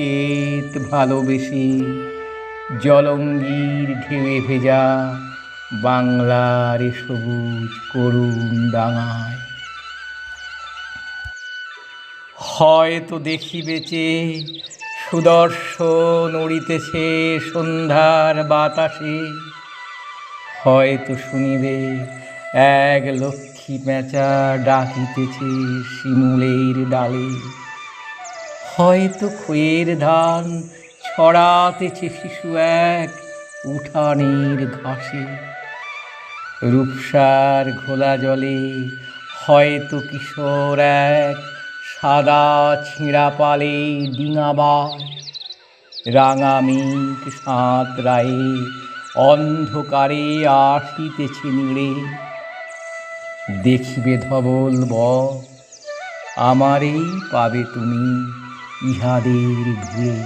ক্ষেত ভালোবেসে জলঙ্গির ঢেউয়ে ভেজা বাংলার সবুজ করুণ ডাঙায়। হয়তো দেখিবেছে সুদর্শন উড়িতেছে সন্ধ্যার বাতাসে, হয়তো শুনিবে এক লক্ষ্মী পেঁচা ডাকিতেছে শিমুলের ডালে। হয়তো খয়ের ধান ছড়াতেছে শিশু এক উঠানের ঘাসে। রূপসার ঘোলা জলে হয়তো কিশোর এক সাদা ছিঁড়া পালে ডিঙাবার রাঙা সাঁত রায়ে অন্ধকারে আসিতেছে নিড়ে। দেখিবে ধবল ব আমারই পাবে তুমি। ইহাদের ভিড়ে